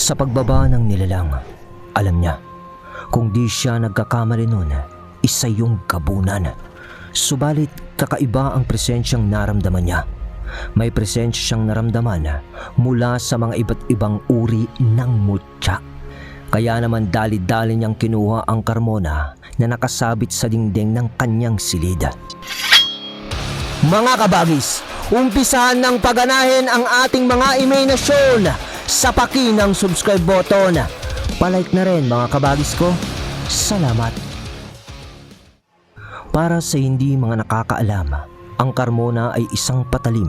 Sa pagbaba ng nilalang, alam niya, kung di siya nagkakamali noon, isa yung kabunan. Subalit kakaiba ang presensyang naramdaman niya. May presensya siyang naramdaman mula sa mga iba't ibang uri ng mutya. Kaya naman dali-dali niyang kinuha ang karmona na nakasabit sa dingding ng kanyang silid. Mga kabagis, umpisahan ng paganahin ang ating mga imahinasyon sa paki ng subscribe button. Palike na rin mga kabagis ko. Salamat. Para sa hindi mga nakakaalam, ang karmona ay isang patalim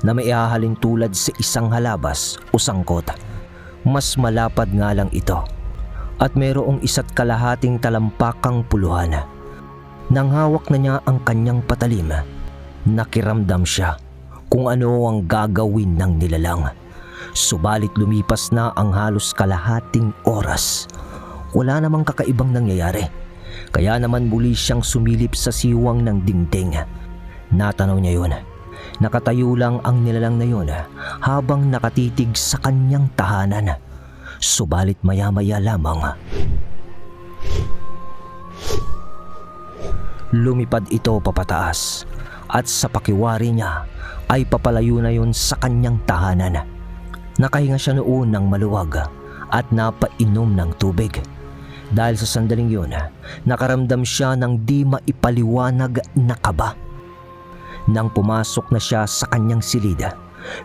na may ihahalin tulad sa isang halabas o sangkot. Mas malapad nga lang ito at mayroong isa't kalahating talampakang puluhan. Nang hawak na niya ang kanyang patalim, nakiramdam siya kung ano ang gagawin ng nilalang. Subalit lumipas na ang halos kalahating oras. Wala namang kakaibang nangyayari. Kaya naman muli siyang sumilip sa siwang ng dingding. Natanaw niya yun. Nakatayo lang ang nilalang na yun habang nakatitig sa kanyang tahanan. Subalit maya-maya lamang. Lumipad ito papataas at sa pakiwari niya ay papalayo na yun sa kanyang tahanan. Nakahinga siya noon ng maluwag at napainom ng tubig. Dahil sa sandaling yun, nakaramdam siya ng di maipaliwanag na kaba. Nang pumasok na siya sa kanyang silida,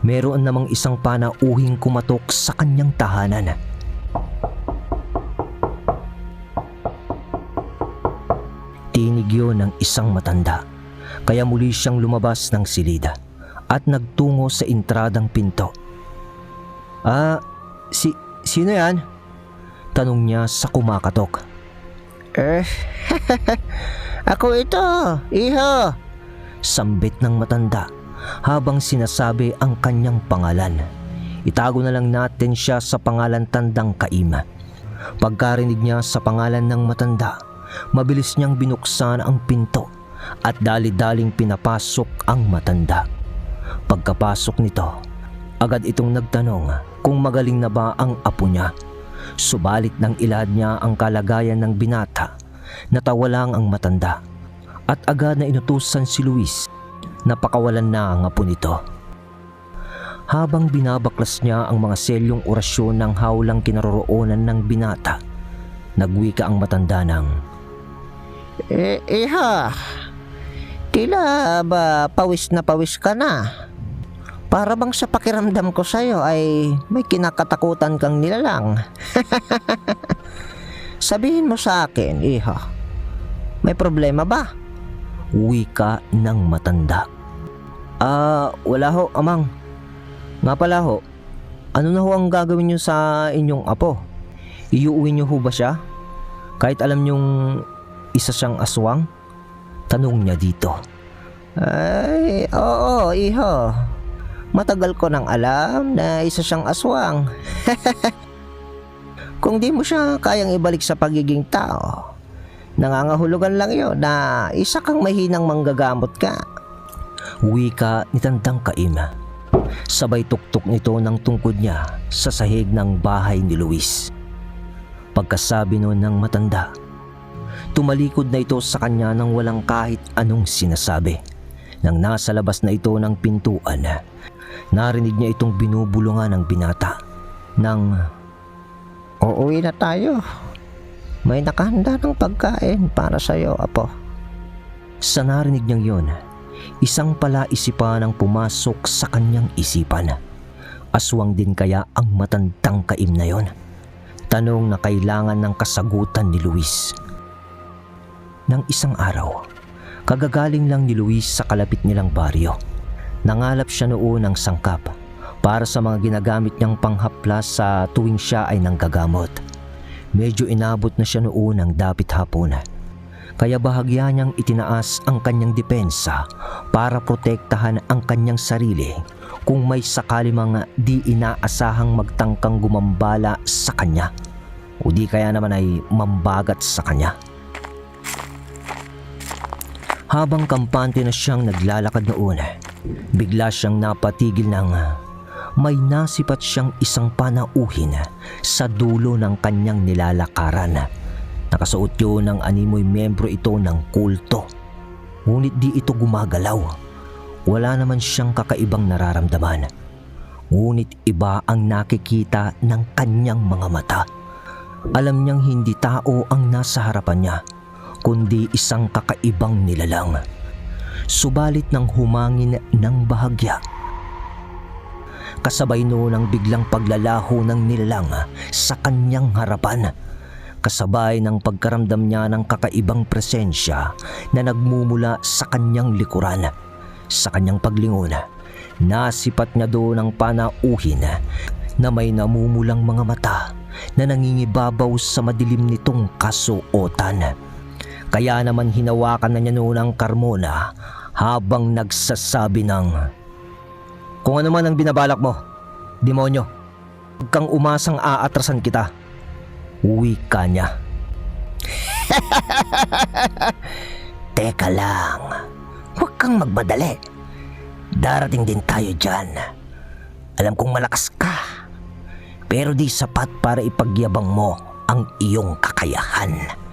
meron namang isang panauhing kumatok sa kanyang tahanan. Tinig yun ng isang matanda, kaya muli siyang lumabas ng silida at nagtungo sa intradang pinto. Ah, si, sino yan? Tanong niya sa kumakatok. Eh, ako ito, iho. Sambit ng matanda habang sinasabi ang kanyang pangalan. Itago na lang natin siya sa pangalan tandang Kaima. Pagkarinig niya sa pangalan ng matanda, mabilis niyang binuksan ang pinto at dali-daling pinapasok ang matanda. Pagkapasok nito, agad itong nagtanong kung magaling na ba ang apo niya. Subalit nang ilad niya ang kalagayan ng binata, natawa ang matanda at agad na inutusan si Luis na pakawalan na ang apo nito. Habang binabaklas niya ang mga selyong orasyon ng hawlang kinaroroonan ng binata, nagwika ang matanda ng Eh, iho. Tila ba pawis na pawis ka na? Para bang sa pakiramdam ko sa'yo ay may kinakatakutan kang nilalang. Sabihin mo sa akin, iho. May problema ba? wika ng matanda. Ah, wala ho, amang. Nga pala ho, ano na ho ang gagawin niyo sa inyong apo? Iuuwi niyo ho ba siya? Kahit alam niyong isa siyang aswang? Tanong niya dito. Ay, oo, iho. Matagal ko nang alam na isa siyang aswang. Kung di mo siya kayang ibalik sa pagiging tao, nangangahulugan lang yon na isa kang mahinang manggagamot ka. Wika ni Tandang Kaima. Sabay tuktok nito ng tungkod niya sa sahig ng bahay ni Luis. Pagkasabi noon ng matanda, tumalikod na ito sa kanya nang walang kahit anong sinasabi. Nang nasa labas na ito ng pintuan, narinig niya itong binubulungan ng binata nang Uuwi na tayo. May nakahanda ng pagkain para sa'yo, apo. Sa narinig niyang yon, isang palaisipan ang pumasok sa kanyang isipan. Aswang din kaya ang matandang kaim na yon? Tanong na kailangan ng kasagutan ni Luis. Nang isang araw, kagagaling lang ni Luis sa kalapit nilang baryo. Nangalap siya noon ng sangkap para sa mga ginagamit niyang panghaplas sa tuwing siya ay nanggagamot. Medyo inabot na siya noon ng dapit hapon. Kaya bahagya niyang itinaas ang kanyang depensa para protektahan ang kanyang sarili kung may sakali mga di inaasahang magtangkang gumambala sa kanya o di kaya naman ay mambagat sa kanya. Habang kampante na siyang naglalakad noon, bigla siyang napatigil ng may nasipat siyang isang panauhin sa dulo ng kanyang nilalakaran. Nakasuot yun ng animoy membro ito ng kulto. Ngunit di ito gumagalaw. Wala naman siyang kakaibang nararamdaman. Ngunit iba ang nakikita ng kanyang mga mata. Alam niyang hindi tao ang nasa harapan niya, kundi isang kakaibang nilalang. Subalit nang humangin ng bahagya, kasabay noon ang biglang paglalaho ng nilalang sa kanyang harapan. Kasabay ng pagkaramdam niya ng kakaibang presensya na nagmumula sa kanyang likuran. Sa kanyang paglingon, nasipat niya doon ang panauhin na may namumulang mga mata na nangingibabaw sa madilim nitong kasuotan. Kaya naman hinawakan na niya noon ang Carmona habang nagsasabi ng kung ano man ang binabalak mo, demonyo, huwag kang umasang aatrasan kita. Uwi ka niya. Teka lang, huwag kang magmadali. Darating din tayo dyan. Alam kong malakas ka, pero di sapat para ipagyabang mo ang iyong kakayahan.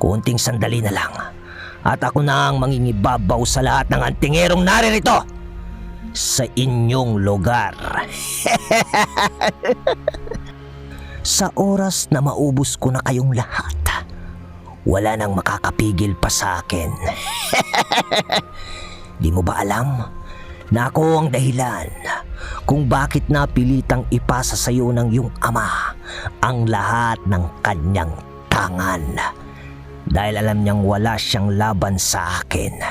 Kunting sandali na lang, at ako na ang mangingibabaw sa lahat ng antingerong naririto sa inyong lugar. sa oras na maubos ko na kayong lahat, wala nang makakapigil pa sa akin. Di mo ba alam na ako ang dahilan kung bakit napilitang ipasa sa iyo ng iyong ama ang lahat ng kanyang tangan? Dahil alam niyang wala siyang laban sa akin.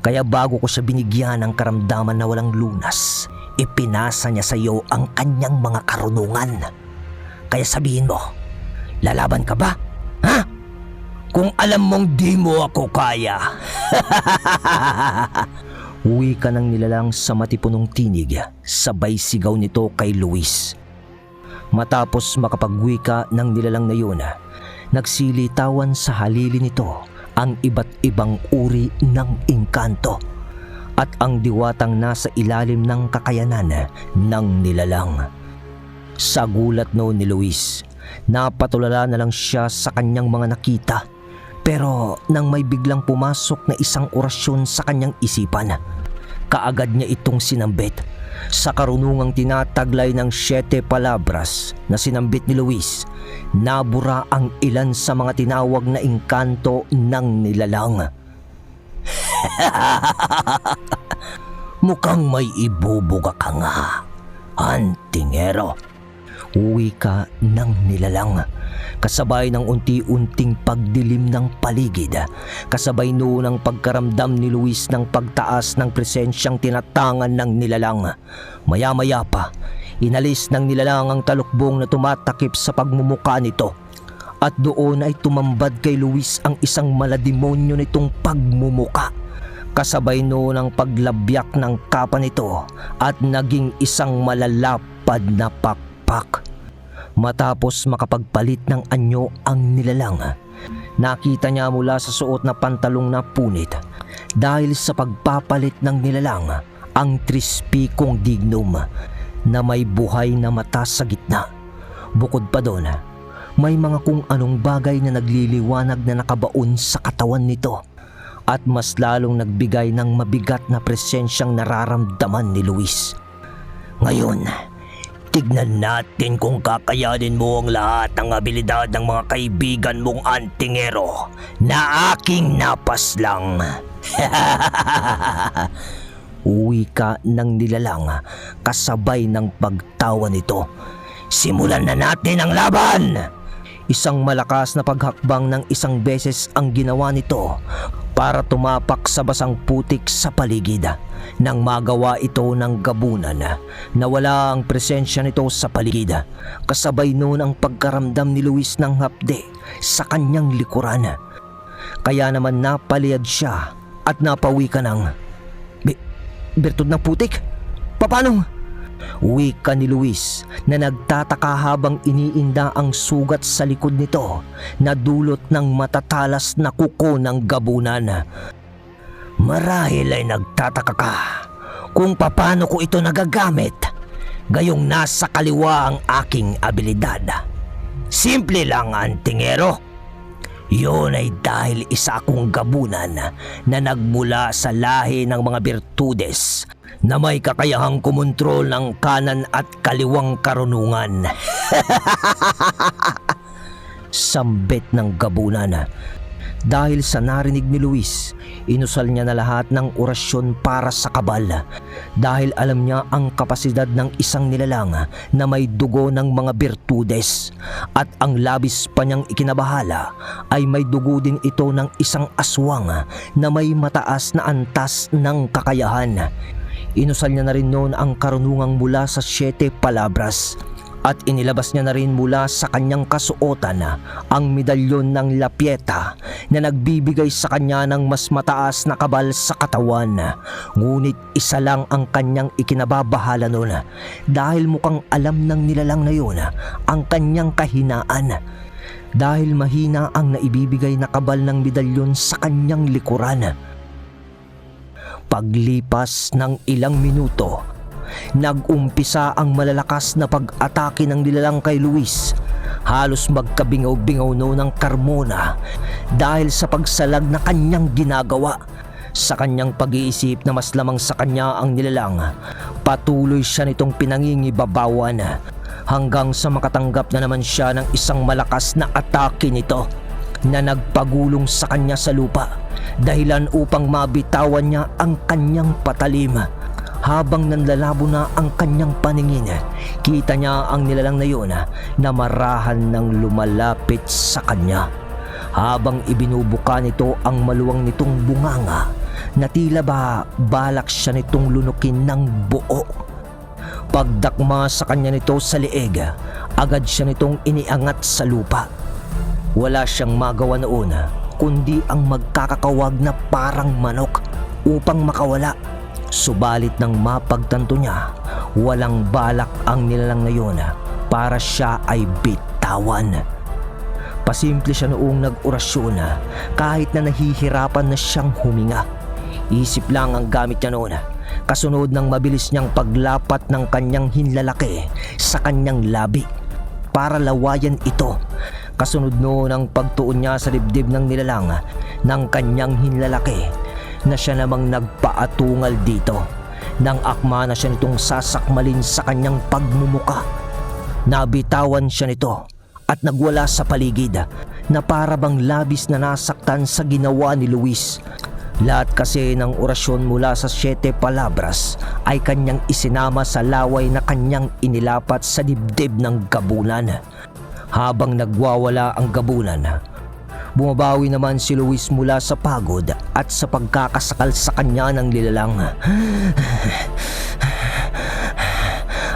Kaya bago ko siya binigyan ng karamdaman na walang lunas, ipinasa niya sa iyo ang kanyang mga karunungan. Kaya sabihin mo, lalaban ka ba? Ha? Kung alam mong di mo ako kaya. Uwi ka ng nilalang sa matipunong tinig, sabay sigaw nito kay Luis. Matapos makapag-uwi ka ng nilalang na yun, nagsilitawan sa halili nito ang iba't ibang uri ng engkanto at ang diwatang nasa ilalim ng kakayanan ng nilalang. Sa gulat noon ni Luis, napatulala na lang siya sa kanyang mga nakita. Pero nang may biglang pumasok na isang orasyon sa kanyang isipan, kaagad niya itong sinambit sa karunungang tinataglay ng siyete palabras na sinambit ni Luis, nabura ang ilan sa mga tinawag na engkanto ng nilalang. Mukhang may ibubuga ka nga, antingero. Uwi ka ng nilalang. Kasabay ng unti-unting pagdilim ng paligid. Kasabay noon ang pagkaramdam ni Luis ng pagtaas ng presensyang tinatangan ng nilalang. Maya-maya pa, inalis ng nilalang ang talukbong na tumatakip sa pagmumuka nito. At doon ay tumambad kay Luis ang isang malademonyo nitong pagmumuka. Kasabay noon ang paglabyak ng kapa nito at naging isang malalapad na pakpak. Matapos makapagpalit ng anyo ang nilalang, nakita niya mula sa suot na pantalong na punit dahil sa pagpapalit ng nilalang ang trispikong dignum na may buhay na mata sa gitna. Bukod pa doon, may mga kung anong bagay na nagliliwanag na nakabaon sa katawan nito at mas lalong nagbigay ng mabigat na presensyang nararamdaman ni Luis. Ngayon, tignan natin kung kakayanin mo ang lahat ng abilidad ng mga kaibigan mong antingero na aking napaslang. Uwi ka ng nilalang kasabay ng pagtawa nito. Simulan na natin ang laban! Isang malakas na paghakbang ng isang beses ang ginawa nito para tumapak sa basang putik sa paligid. Nang magawa ito ng gabunan na wala ang presensya nito sa paligid, kasabay noon ang pagkaramdam ni Luis ng hapde sa kanyang likuran. Kaya naman napaliyad siya at napawi ka ng... Bi- Bertod ng putik? Paano? Wika ni Luis na nagtataka habang iniinda ang sugat sa likod nito na dulot ng matatalas na kuko ng gabunan. Marahil ay nagtataka ka kung paano ko ito nagagamit Gayong nasa kaliwa ang aking abilidad. Simple lang, antingero. Yun ay dahil isa akong gabunan na nagmula sa lahi ng mga birtudes na may kakayahang kumontrol ng kanan at kaliwang karunungan. Sambit ng gabunan. Dahil sa narinig ni Luis, inusal niya na lahat ng orasyon para sa kabal dahil alam niya ang kapasidad ng isang nilalang na may dugo ng mga birtudes at ang labis pa niyang ikinabahala ay may dugo din ito ng isang aswang na may mataas na antas ng kakayahan. Inusal niya na rin noon ang karunungang mula sa siyete palabras at inilabas niya na rin mula sa kanyang kasuotan ang medalyon ng lapieta na nagbibigay sa kanya ng mas mataas na kabal sa katawan. Ngunit isa lang ang kanyang ikinababahala noon dahil mukhang alam ng nilalang na yun ang kanyang kahinaan. Dahil mahina ang naibibigay na kabal ng medalyon sa kanyang likuran. Paglipas ng ilang minuto, nag-umpisa ang malalakas na pag-atake ng nilalang kay Luis. Halos magkabingaw-bingaw no ng Carmona dahil sa pagsalag na kanyang ginagawa. Sa kanyang pag-iisip na mas lamang sa kanya ang nilalang, patuloy siya nitong pinangingibabawan hanggang sa makatanggap na naman siya ng isang malakas na atake nito na nagpagulong sa kanya sa lupa dahilan upang mabitawan niya ang kanyang patalim. Habang nanlalabo na ang kanyang paningin, kita niya ang nilalang na yun na marahan ng lumalapit sa kanya. Habang ibinubuka nito ang maluwang nitong bunganga, na tila ba balak siya nitong lunukin ng buo. Pagdakma sa kanya nito sa leeg, agad siya nitong iniangat sa lupa. Wala siyang magawa noon kundi ang magkakakawag na parang manok upang makawala. Subalit nang mapagtanto niya, walang balak ang nilalang na yun para siya ay bitawan. Pasimple siya noong nag-orasyon kahit na nahihirapan na siyang huminga. Isip lang ang gamit niya noon kasunod ng mabilis niyang paglapat ng kanyang hinlalaki sa kanyang labi para lawayan ito Kasunod noon ang pagtuon niya sa dibdib ng nilalang ng kanyang hinlalaki na siya namang nagpaatungal dito nang akma na siya nitong sasakmalin sa kanyang pagmumuka. Nabitawan siya nito at nagwala sa paligid na para bang labis na nasaktan sa ginawa ni Luis. Lahat kasi ng orasyon mula sa siyete palabras ay kanyang isinama sa laway na kanyang inilapat sa dibdib ng gabunan habang nagwawala ang gabunan. Bumabawi naman si Luis mula sa pagod at sa pagkakasakal sa kanya ng lilalang.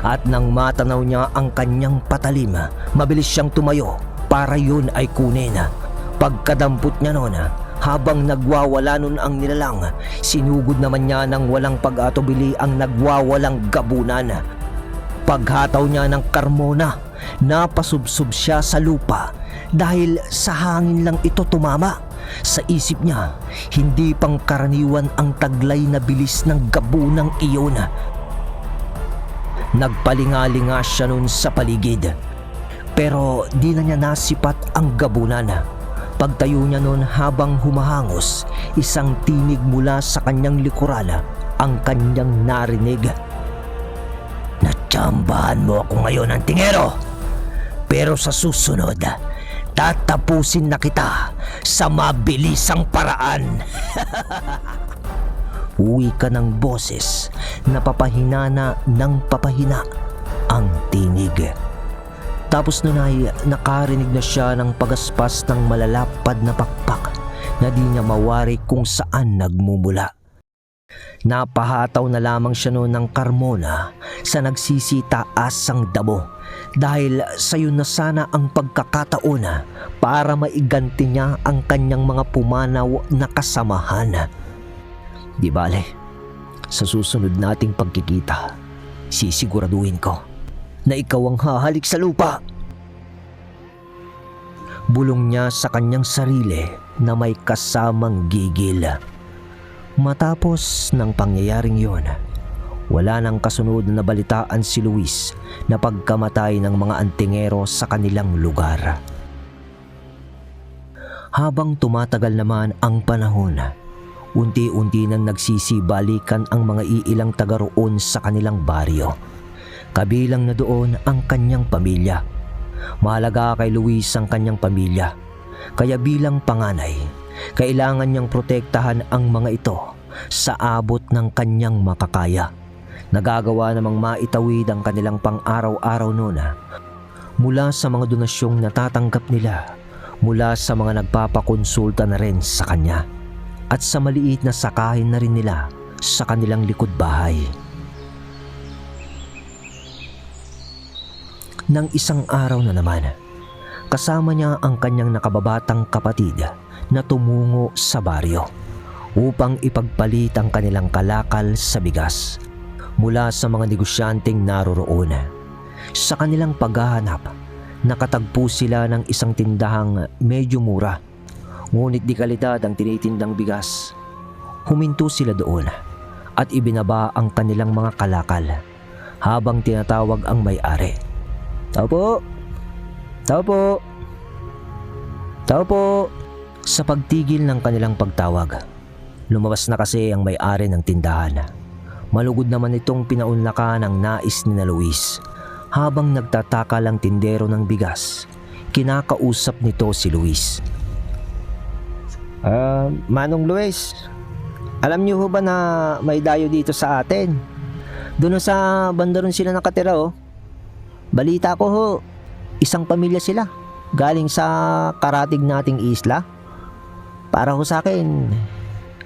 At nang matanaw niya ang kanyang patalim, mabilis siyang tumayo para yun ay kunin. Pagkadampot niya noon, habang nagwawala nun ang nilalang, sinugod naman niya ng walang pag-atubili ang nagwawalang gabunan. Paghataw niya ng karmona, napasubsob siya sa lupa dahil sa hangin lang ito tumama. Sa isip niya, hindi pang karaniwan ang taglay na bilis ng gabunang iyon. Nagpalingalinga siya nun sa paligid. Pero di na niya nasipat ang gabunan. Pagtayo niya nun habang humahangos, isang tinig mula sa kanyang likuran ang kanyang narinig. Natsambahan mo ako ngayon ng tingero. Pero sa susunod, tatapusin na kita sa mabilisang paraan. Uwi ka ng boses na papahina na ng papahina ang tinig. Tapos nun ay nakarinig na siya ng pagaspas ng malalapad na pakpak na di niya mawari kung saan nagmumula. Napahataw na lamang siya noon ng Carmona sa nagsisitaasang damo dahil sayo na sana ang pagkakataon para maiganti niya ang kanyang mga pumanaw na kasamahan. Di bale, sa susunod nating pagkikita, sisiguraduhin ko na ikaw ang hahalik sa lupa. Bulong niya sa kanyang sarili na may kasamang gigil. Matapos ng pangyayaring yon, Wala nang kasunod na balitaan si Luis na pagkamatay ng mga antingero sa kanilang lugar. Habang tumatagal naman ang panahon, unti-unti nang nagsisibalikan ang mga iilang taga roon sa kanilang baryo. Kabilang na doon ang kanyang pamilya. Mahalaga kay Luis ang kanyang pamilya. Kaya bilang panganay, kailangan niyang protektahan ang mga ito sa abot ng kanyang makakaya. Nagagawa namang maitawid ang kanilang pang-araw-araw noon mula sa mga donasyong natatanggap nila mula sa mga nagpapakonsulta na rin sa kanya at sa maliit na sakahin na rin nila sa kanilang likod bahay. Nang isang araw na naman, kasama niya ang kanyang nakababatang kapatid na tumungo sa baryo upang ipagpalit ang kanilang kalakal sa bigas mula sa mga negosyanteng naroroon. Sa kanilang paghahanap, nakatagpo sila ng isang tindahang medyo mura. Ngunit di kalidad ang tinitindang bigas. Huminto sila doon at ibinaba ang kanilang mga kalakal habang tinatawag ang may-ari. Tao po! Tao po! Tao po! Sa pagtigil ng kanilang pagtawag, lumabas na kasi ang may-ari ng tindahan. Malugod naman itong pinaunlakan ng nais ni na Luis. Habang nagtataka lang tindero ng bigas, kinakausap nito si Luis. Ah, Manong Luis, alam niyo ho ba na may dayo dito sa atin? Doon sa banda ron sila nakatira oh. Balita ko ho, isang pamilya sila. Galing sa karatig nating isla. Para ho sa akin,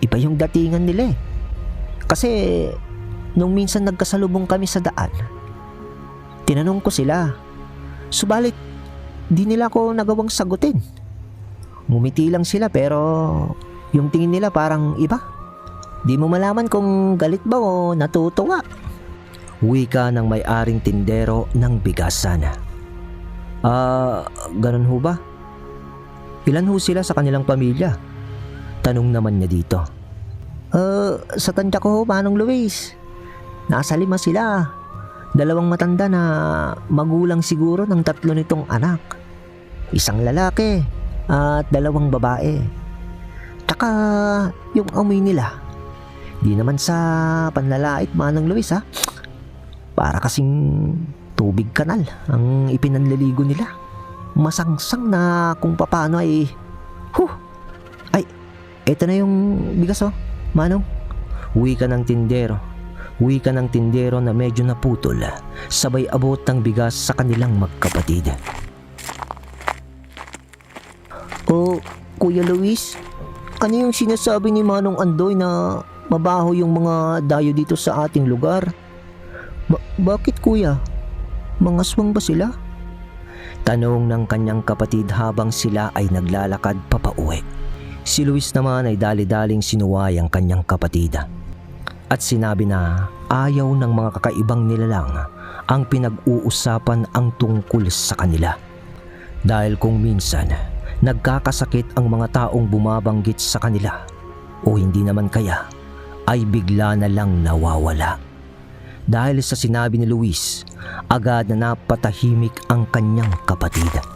iba yung datingan nila eh. Kasi nung minsan nagkasalubong kami sa daan, tinanong ko sila. Subalit, di nila ko nagawang sagutin. Ngumiti lang sila pero yung tingin nila parang iba. Di mo malaman kung galit ba o natutuwa. Wika ng may-aring tindero ng bigasan. Ah, ganun ho ba? Ilan ho sila sa kanilang pamilya? Tanong naman niya dito. Uh, sa tanda ko ho, Manong Luis. Nasa lima sila. Dalawang matanda na magulang siguro ng tatlo nitong anak. Isang lalaki at dalawang babae. Tsaka yung amoy nila. Di naman sa panlalait, Manong Luis ha. Para kasing tubig kanal ang ipinanliligo nila. Masangsang na kung paano ay... Huh! Ay, eto na yung bigas oh, Manong. Wika ng tindero. Wika ng tindero na medyo naputol. Sabay abot ng bigas sa kanilang magkapatid. O, Kuya Luis, ano yung sinasabi ni Manong Andoy na mabaho yung mga dayo dito sa ating lugar? Ba- bakit kuya? Mga aswang ba sila? Tanong ng kanyang kapatid habang sila ay naglalakad papauwi. Si Luis naman ay dali-daling sinuway ang kanyang kapatid. At sinabi na ayaw ng mga kakaibang nilalang ang pinag-uusapan ang tungkol sa kanila. Dahil kung minsan, nagkakasakit ang mga taong bumabanggit sa kanila o hindi naman kaya ay bigla na lang nawawala. Dahil sa sinabi ni Luis, agad na napatahimik ang kanyang kapatid.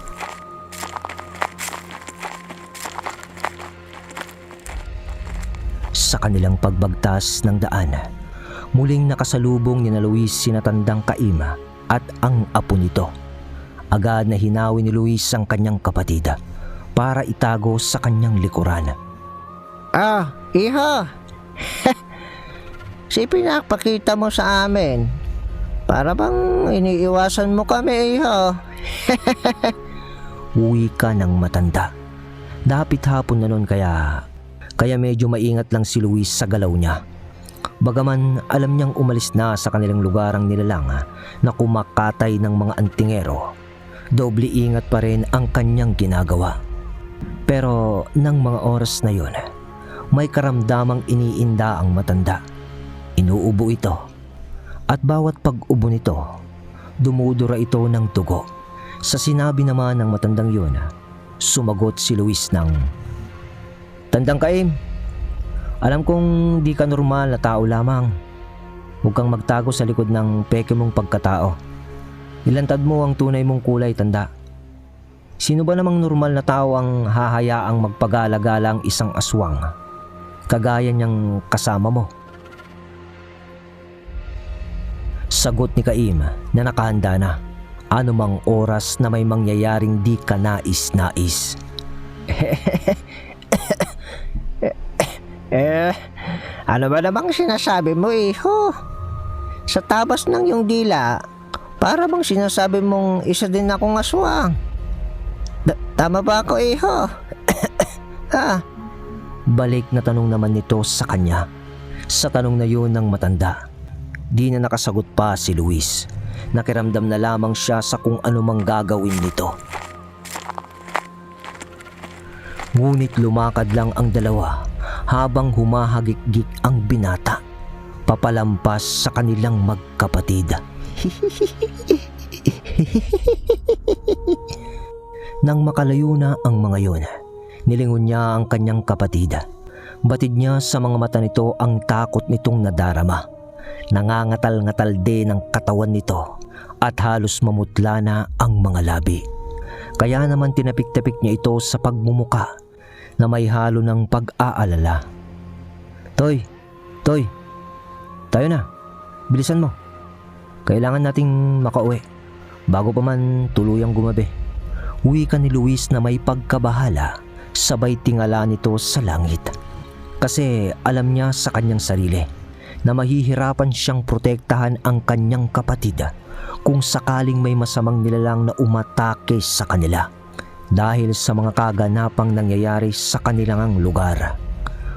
Kanilang pagbagtas ng daan, muling nakasalubong ni na Luis sinatandang kaima at ang apo nito. Agad na hinawi ni Luis ang kanyang kapatid para itago sa kanyang likuran. Ah, iha! si pinapakita mo sa amin. Para bang iniiwasan mo kami, iha? Uwi ka ng matanda. Dapit hapon na nun kaya, kaya medyo maingat lang si Luis sa galaw niya. Bagaman alam niyang umalis na sa kanilang lugar ang nilalang na kumakatay ng mga antingero, doble ingat pa rin ang kanyang ginagawa. Pero nang mga oras na yon, may karamdamang iniinda ang matanda. Inuubo ito at bawat pag-ubo nito, dumudura ito ng dugo. Sa sinabi naman ng matandang yun, sumagot si Luis ng Tandang kaim, alam kong di ka normal na tao lamang. Huwag kang magtago sa likod ng peke mong pagkatao. Ilantad mo ang tunay mong kulay tanda. Sino ba namang normal na tao ang hahayaang magpagala-gala ang isang aswang? Kagaya niyang kasama mo. Sagot ni Kaim na nakahanda na. Anumang oras na may mangyayaring di ka nais-nais. Eh, ano ba namang sinasabi mo, iho? Sa tabas ng iyong dila, para bang sinasabi mong isa din akong aswang? Da- tama ba ako, iho? ah, Balik na tanong naman nito sa kanya. Sa tanong na yun ng matanda. Di na nakasagot pa si Luis. Nakiramdam na lamang siya sa kung ano gagawin nito. Ngunit lumakad lang ang dalawa habang humahagikgik ang binata. Papalampas sa kanilang magkapatid. Nang makalayo na ang mga yun, nilingon niya ang kanyang kapatid. Batid niya sa mga mata nito ang takot nitong nadarama. Nangangatal-ngatal din ang katawan nito at halos mamutla na ang mga labi. Kaya naman tinapik-tapik niya ito sa pagmumuka na may halo ng pag-aalala. Toy, Toy, tayo na. Bilisan mo. Kailangan nating makauwi bago pa man tuluyang gumabi. Uwi ka ni Luis na may pagkabahala sabay tingala nito sa langit. Kasi alam niya sa kanyang sarili na mahihirapan siyang protektahan ang kanyang kapatid kung sakaling may masamang nilalang na umatake sa kanila dahil sa mga kaganapang nangyayari sa kanilang lugar.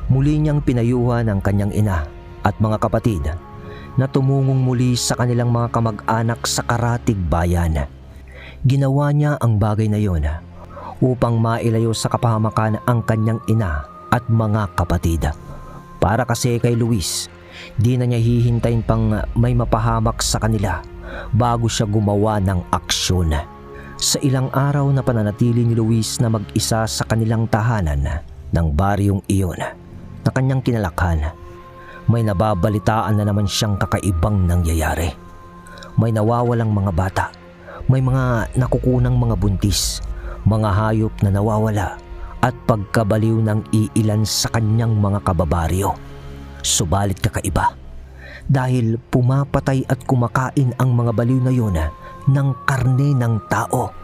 Muli niyang pinayuhan ang kanyang ina at mga kapatid na tumungong muli sa kanilang mga kamag-anak sa karatig bayan. Ginawa niya ang bagay na yon upang mailayo sa kapahamakan ang kanyang ina at mga kapatid. Para kasi kay Luis, di na niya hihintayin pang may mapahamak sa kanila bago siya gumawa ng aksyon. Sa ilang araw na pananatili ni Luis na mag-isa sa kanilang tahanan ng baryong iyon na kanyang kinalakhan, may nababalitaan na naman siyang kakaibang nangyayari. May nawawalang mga bata, may mga nakukunang mga buntis, mga hayop na nawawala at pagkabaliw ng iilan sa kanyang mga kababaryo. Subalit kakaiba dahil pumapatay at kumakain ang mga baliw na yun ng karne ng tao